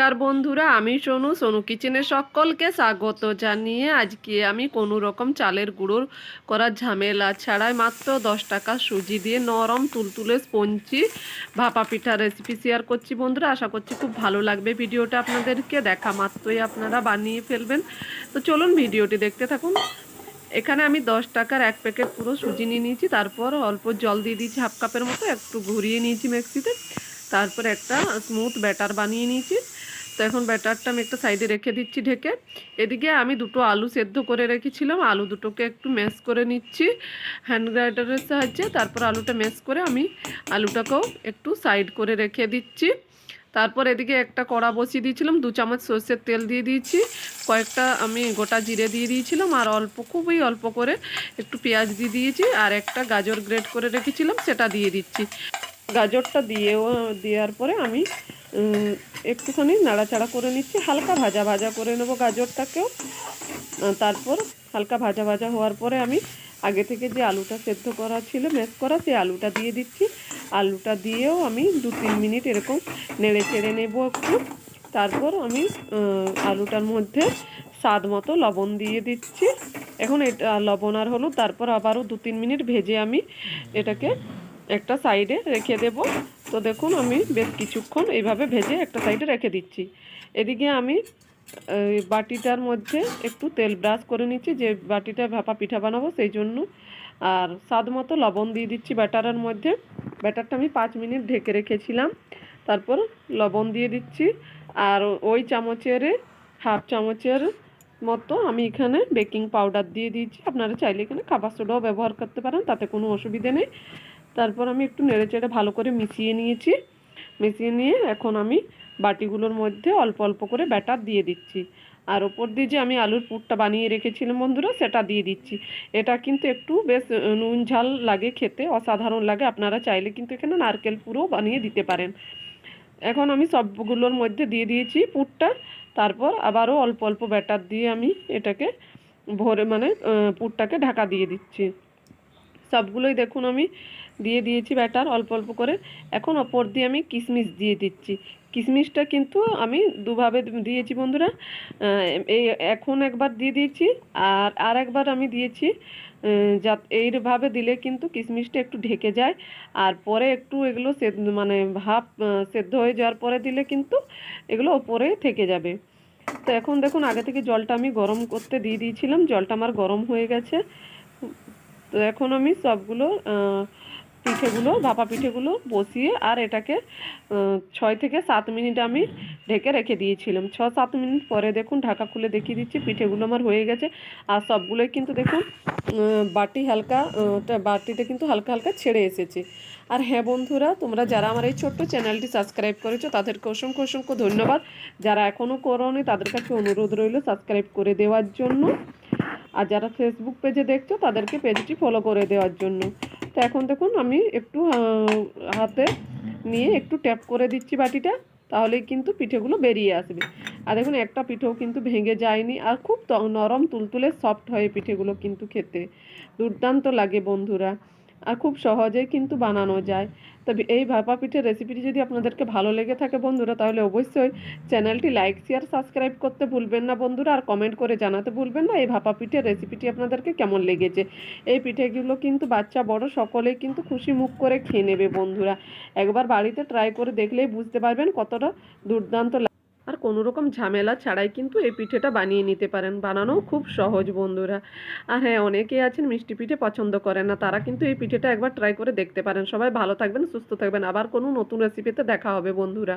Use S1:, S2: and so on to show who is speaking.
S1: নমস্কার বন্ধুরা, আমি সোনু। সোনু কিচেনে সকলকে স্বাগত জানিয়ে আজকে আমি কোনো রকম চালের গুঁড়োর করার ঝামেলা ছাড়াই মাত্র দশ টাকা সুজি দিয়ে নরম তুলতুলে স্পঞ্জি ভাপা পিঠা রেসিপি শেয়ার করছি বন্ধুরা। আশা করছি খুব ভালো লাগবে ভিডিওটা আপনাদেরকে। দেখা মাত্রই আপনারা বানিয়ে ফেলবেন। তো চলুন ভিডিওটি দেখতে থাকুন। এখানে আমি দশ টাকার এক প্যাকেট পুরো সুজি নিয়ে নিয়েছি। তারপর অল্প জল দিয়ে দিয়েছি হাফ কাপের মতো। একটু ঘুরিয়ে নিয়েছি মিক্সিতে। তারপর একটা স্মুথ ব্যাটার বানিয়ে নিয়েছি। তো এখন ব্যাটারটা আমি একটা সাইডে রেখে দিচ্ছি ঢেকে। এদিকে আমি দুটো আলু সেদ্ধ করে রেখেছিলাম। আলু দুটোকে একটু ম্যাশ করে নিচ্ছি হ্যান্ড গ্রাইন্ডারের সাহায্যে। তারপর আলুটা ম্যাশ করে আমি আলুটাকেও একটু সাইড করে রেখে দিচ্ছি। তারপর এদিকে একটা কড়া বসিয়ে দিয়েছিলাম। দু চামচ সর্ষের তেল দিয়ে দিয়েছি। কয়েকটা আমি গোটা জিরে দিয়ে দিয়েছিলাম আর অল্প, খুবই অল্প করে একটু পেঁয়াজ দিয়ে দিয়েছি আর একটা গাজর গ্রেট করে রেখেছিলাম, সেটা দিয়ে দিচ্ছি। গাজরটা দিয়েও, দেওয়ার পরে আমি একটুখানি নাড়াচাড়া করে নিচ্ছি, হালকা ভাজা ভাজা করে নেব গাজরটাকেও। তারপর হালকা ভাজা ভাজা হওয়ার পরে আমি আগে থেকে যে আলুটা সেদ্ধ করা ছিল, ম্যাশ করা, সেই আলুটা দিয়ে দিচ্ছি। আলুটা দিয়েও আমি দু তিন মিনিট এরকম নেড়ে চেড়ে নেব একটু। তারপর আমি আলুটার মধ্যে স্বাদ মতো লবণ দিয়ে দিচ্ছি। এখন এটা লবণ আর হলুদ, তারপর আবারও দু তিন মিনিট ভেজে আমি এটাকে একটা সাইডে রেখে দেব। তো দেখুন, আমি বেশ কিছুক্ষণ এইভাবে ভেজে একটা সাইডে রেখে দিচ্ছি। এদিকে আমি বাটিটার মধ্যে একটু তেল ব্রাশ করে নিচ্ছি, যে বাটিটা ভাপা পিঠা বানাবো সেই জন্য। আর স্বাদ মতো লবণ দিয়ে দিচ্ছি ব্যাটারের মধ্যে। ব্যাটারটা আমি পাঁচ মিনিট ঢেকে রেখেছিলাম। তারপর লবণ দিয়ে দিচ্ছি। আর ওই চামচের, হাফ চামচের মতো আমি এখানে বেকিং পাউডার দিয়ে দিয়েছি। আপনারা চাইলে এখানে খাবার সোডাও ব্যবহার করতে পারেন, তাতে কোনো অসুবিধে নেই। তারপর আমি একটু নেড়ে চেড়ে ভালো করে মিশিয়ে নিয়েছি। মিশিয়ে নিয়ে এখন আমি বাটিগুলোর মধ্যে অল্প অল্প করে ব্যাটার দিয়ে দিচ্ছি। আর ওপর দিয়ে যে আমি আলুর পুরটা বানিয়ে রেখেছিলাম বন্ধুরা, সেটা দিয়ে দিচ্ছি। এটা কিন্তু একটু বেশ নুন ঝাল লাগে খেতে, অসাধারণ লাগে। আপনারা চাইলে কিন্তু এখানে নারকেল পুরও বানিয়ে দিতে পারেন। এখন আমি সবগুলোর মধ্যে দিয়ে দিয়েছি পুরটা। তারপর আবারও অল্প অল্প ব্যাটার দিয়ে আমি এটাকে ভরে মানে পুরটাকে ঢাকা দিয়ে দিচ্ছি। সবগুলোই দেখুন আমি দিয়ে দিয়েছি ব্যাটার, অল্প অল্প করে। এখন ওপর দিয়ে আমি কিশমিশ দিয়ে দিচ্ছি। কিশমিশটা কিন্তু আমি দুভাবে দিয়েছি বন্ধুরা। এই এখন একবার দিয়ে দিয়েছি আর আর একবার আমি দিয়েছি যা এইভাবে দিলে কিন্তু কিশমিশটা একটু ঢেকে যায়। আর পরে একটু এগুলো সেদ্ধ মানে ভাপ সেদ্ধ হয়ে যাওয়ার পরে দিলে কিন্তু এগুলো ওপরে থেকে যাবে। তো এখন দেখুন, আগে থেকে জলটা আমি গরম করতে দিয়ে দিয়েছিলাম। জলটা আমার গরম হয়ে গেছে। তো এখন আমি সবগুলো পিঠেগুলো, ভাপা পিঠেগুলো বসিয়ে আর এটাকে ছয় থেকে সাত মিনিট আমি ঢেকে রেখে দিয়েছিলাম। ছ সাত মিনিট পরে দেখুন ঢাকা খুলে দেখিয়ে দিচ্ছি, পিঠেগুলো আমার হয়ে গেছে। আর সবগুলোই কিন্তু দেখুন বাটি হালকা বাটিতে কিন্তু হালকা হালকা ছেড়ে এসেছে। আর হ্যাঁ বন্ধুরা, তোমরা যারা আমার এই ছোট্ট চ্যানেলটি সাবস্ক্রাইব করেছ, তাদেরকে অসংখ্য অসংখ্য ধন্যবাদ। যারা এখনও করোনি, তাদের কাছে অনুরোধ রইল সাবস্ক্রাইব করে দেওয়ার জন্য। আর যারা ফেসবুক পেজে দেখছ, তাদেরকে পেজটি ফলো করে দেওয়ার জন্য। তো এখন দেখুন, আমি একটু হাতে নিয়ে একটু ট্যাপ করে দিচ্ছি বাটিটা, তাহলেই কিন্তু পিঠেগুলো বেরিয়ে আসবে। আর দেখুন, একটা পিঠেও কিন্তু ভেঙে যায়নি, আর খুব নরম তুলতুলে সফট হয় পিঠেগুলো কিন্তু খেতে। দুর্দান্ত লাগে বন্ধুরা। আর খুব সহজেই কিন্তু বানানো যায় তবে এই ভাপা পিঠের রেসিপিটি যদি আপনাদেরকে ভালো লেগে থাকে বন্ধুরা, তাহলে অবশ্যই চ্যানেলটি লাইক শেয়ার সাবস্ক্রাইব করতে ভুলবেন না বন্ধুরা, আর কমেন্ট করে জানাতে ভুলবেন না এই ভাপা পিঠের রেসিপিটি আপনাদেরকে কেমন লেগেছে এই পিঠেগুলো কিন্তু বাচ্চা, বড় সকলেই কিন্তু খুশি মুখ করে খেয়ে নেবে বন্ধুরা একবার বাড়িতে ট্রাই করে দেখলেই বুঝতে পারবেন কতটা দুর্দান্ত। আর কোনো রকম ঝামেলা ছাড়াই কিন্তু এই পিঠেটা বানিয়ে নিতে পারেন। বানানো খুব সহজ বন্ধুরা। আর হ্যাঁ অনেকেই আছেন মিষ্টি পিঠে পছন্দ করেন না তারা কিন্তু এই পিঠেটা একবার ট্রাই করে দেখতে পারেন। সবাই ভালো থাকবেন সুস্থ থাকবেন। আবার কোনো নতুন রেসিপিতে দেখা হবে বন্ধুরা।